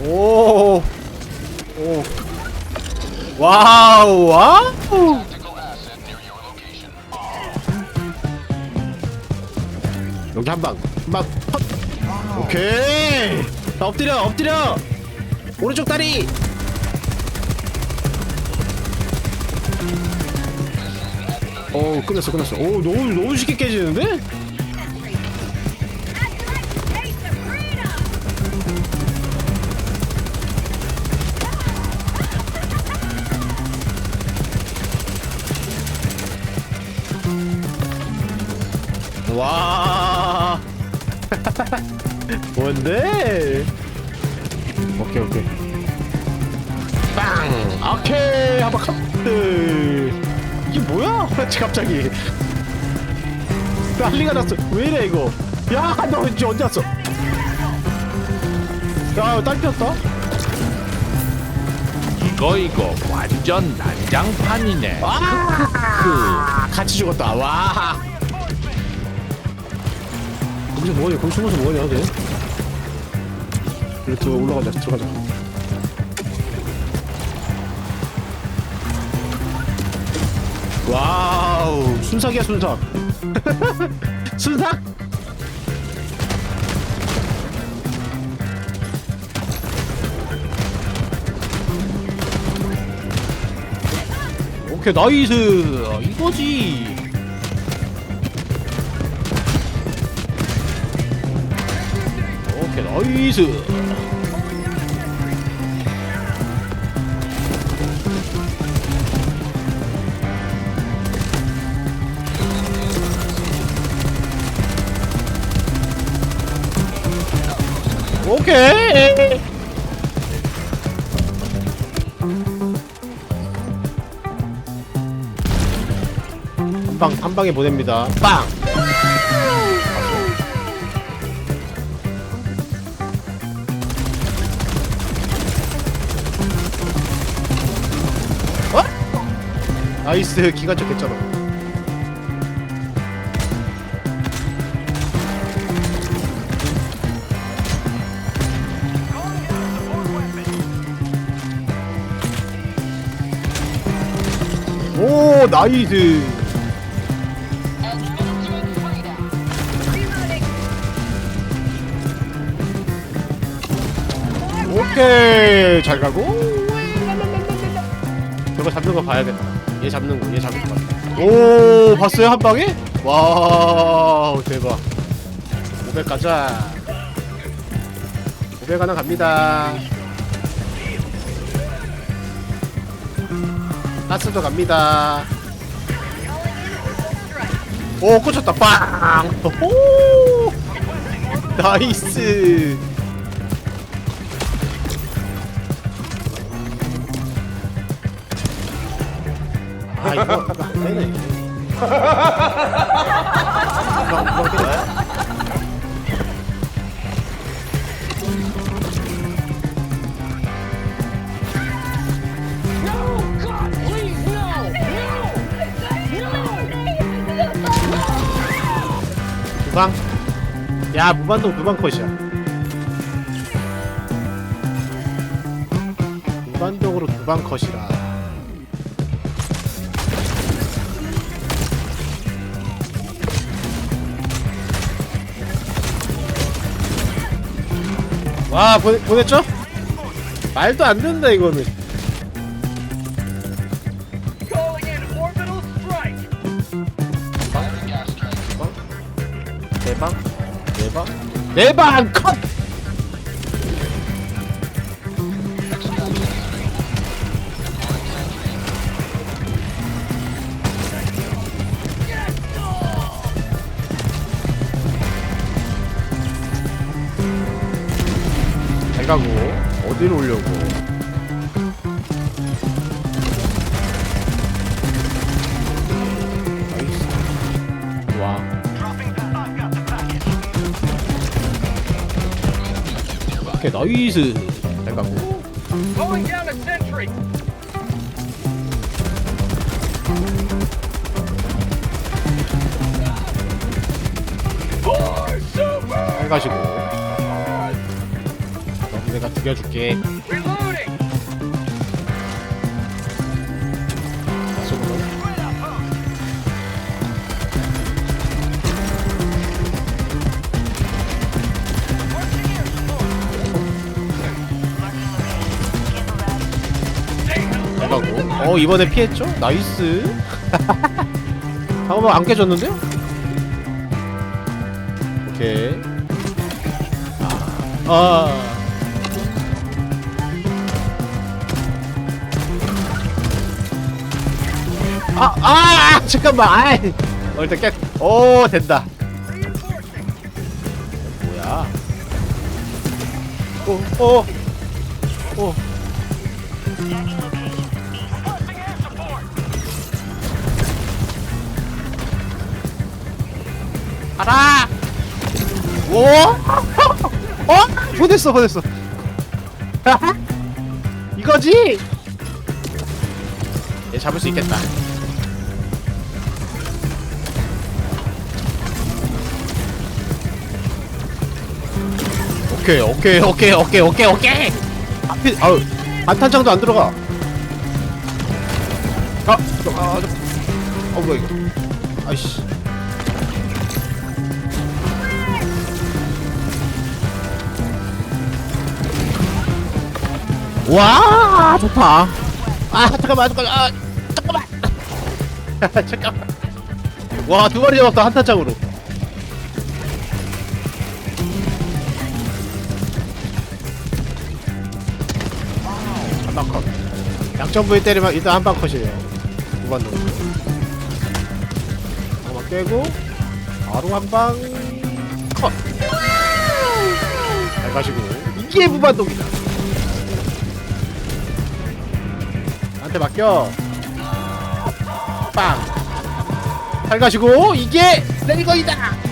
오. 오. 와우, 와우. 여기 한 방. 헛. 오케이. 자, 엎드려, 엎드려. 오른쪽 다리. 오, 끝났어, 끝났어. 오, 너무, 너무 쉽게 깨지는데? 와. 뭔데? 오케이 오케이. 빵. 오케이 한번 카트. 이게 뭐야? 갑자기. 난리가 났어. 왜 이래 이거? 야, 너 이제 언제 왔어? 야, 딸 폈다. 이거 이거 완전 난장판이네. 아, 같이 죽었다. 와. 거기서 뭐하냐? 거기 숨어서 뭐하냐? 쟤? 이렇게 올라가자. 들어가자. 와우, 순삭이야 순삭. 순삭? 오케이 나이스 이거지 오케이 나이스 오케이 한 방, 한 방에 보냅니다. 빵! 나이스, 기가 좋겠잖아. 오, 나이스. 오케이 잘 가고 저거 잡는 거 봐야겠다 얘 잡는 거얘 잡는 거오 봤어요 한 방에? 와우 대박. 500 가자. 500 하나 갑니다. 가스도 갑니다. 오 꽂혔다. 빵! 오, 나이스 아 이거 안 되네. 이거 이거 되나요? 두방? 야 무반동 두방 컷이야. 무반동으로 두방 컷이라. 와 보내, 보냈죠? 말도 안 된다 이거는. 대방? 대방? 대방? 컷 가고. 어디로 오려고. 나이스. 와. 오케이 나이스. 잘 가고. 잘 가시고 내가 죽여줄게. 어 이번에 피했죠? 나이스. 잠깐만 안 깨졌는데요? 오케이. 아 아, 아, 잠깐만, 아이. 어, 일단 깨, 오, 된다. 뭐야? 오, 오, 오. 알아! 오! 어? 보냈어, 보냈어. 이거지? 얘 잡을 수 있겠다. 오케이 오케이 오케이 오케이 오케이 오케이. 앞이 아우 반탄창도 안 들어가. 아, 저, 아, 저, 어 뭐야 이거. 아이씨. 와 좋다. 아 잠깐만 잠깐만 아, 잠깐만. 잠깐만. 와 두 마리 잡았다 한 탄창으로 양점 부위 때리면 일단 한방 컷이에요. 두번 넣고. 한방 깨고 바로 한 방 컷. 잘 가시고 이게 무반동이다. 나한테 맡겨. 빵. 잘 가시고 이게 레이건이다.